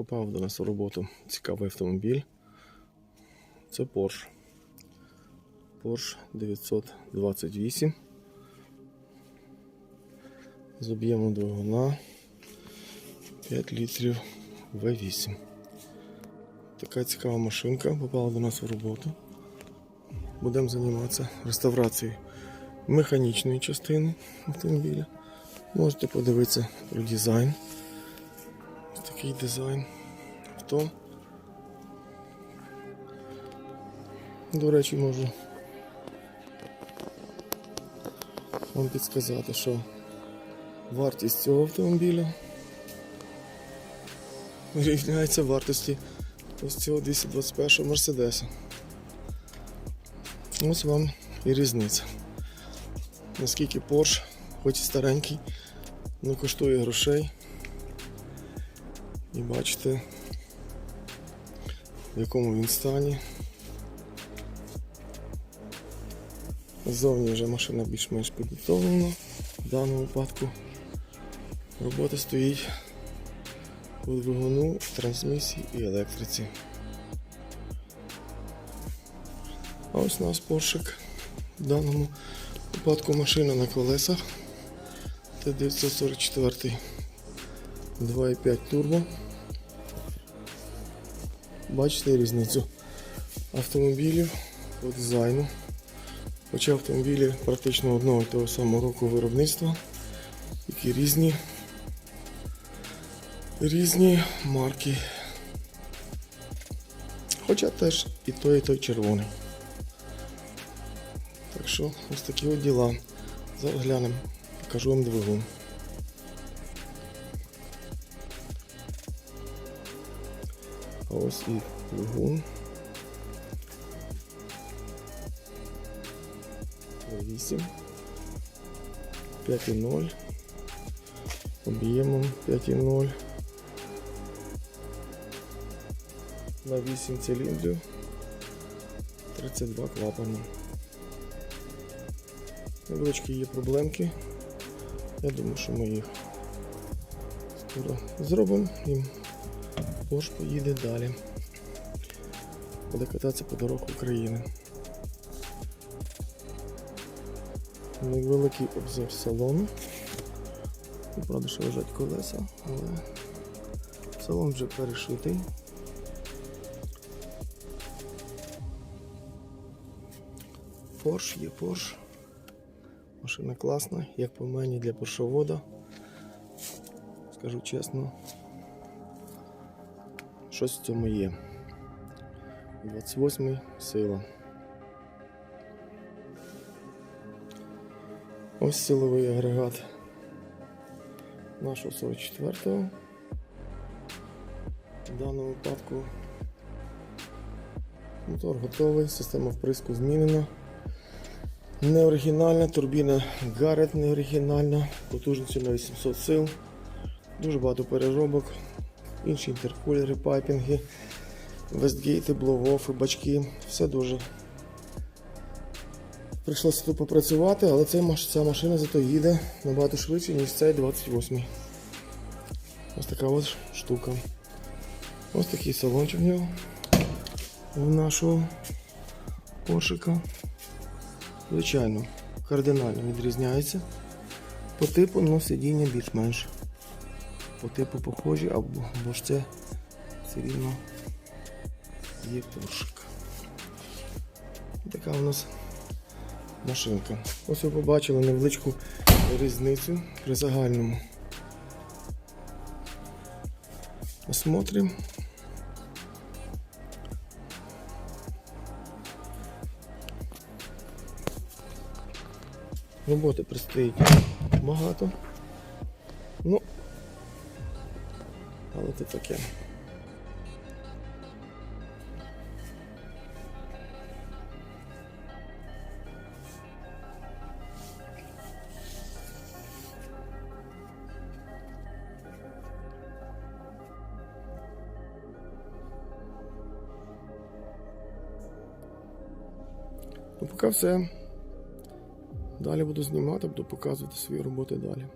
Попав до нас у роботу цікавий автомобіль. Це Porsche. Porsche 928. З об'ємом двигуна 5 літрів V8. Така цікава машинка попала до нас у роботу. Будемо займатися реставрацією механічної частини автомобіля. Можете подивитися про дизайн. Ось такий дизайн авто. До речі, можу вам підсказати, що вартість цього автомобіля рівняється вартості ось цього 221 Мерседеса. Ось вам і різниця. Наскільки Porsche, хоч і старенький, не коштує грошей. І бачите, в якому він стані. Ззовні вже машина більш-менш підготовлена. В даному випадку робота стоїть у двигуну, трансмісії і електриці. А ось у нас поршик. В даному випадку машина на колесах. Т944 2,5 турбо. Бачите різницю автомобілів по дизайну. Хоча автомобілі практично одного і того самого року виробництва, які різні, різні марки. Хоча теж і той, і той червоний. Так що ось такі от діла. Зараз глянемо, покажу вам двигун. Ось і двигун. 8. 5,0. Об'ємом 5,0. На 8 циліндрів. 32 клапани. Невеличкі є проблемки. Я думаю, що ми їх скоро зробимо і Porsche поїде далі. Буде кататися по дорогах України. Невеликий обзор салону. Правда, що лежать колеса, але салон вже перешитий. Porsche є Porsche. Машина класна, як по мені для поршовода. Скажу чесно, щось в цьому є. 28 сила. Ось силовий агрегат нашого 44-го. В даному випадку мотор готовий, система вприску змінена. Не оригінальна, турбіна Garrett не оригінальна, потужністю на 800 сил, дуже багато переробок, інші інтеркулери, пайпінги, вестгейти, бловофи, бачки, все дуже. Прийшлося тут попрацювати, але ця, машина зато їде набагато швидше, ніж цей 28-й. Ось така ось штука. Ось такий салончик в нього у нашого пошика. Звичайно, кардинально відрізняється. По типу ну, сидіння більш-менш. По типу похожі, або, або ж це все рівно є поршик. Така у нас машинка. Ось ви побачили невеличку різницю при загальному. Осмотрим. Роботи предстоїть багато. Але це таке. Ну, поки все. Далі буду знімати, буду показувати свої роботи далі.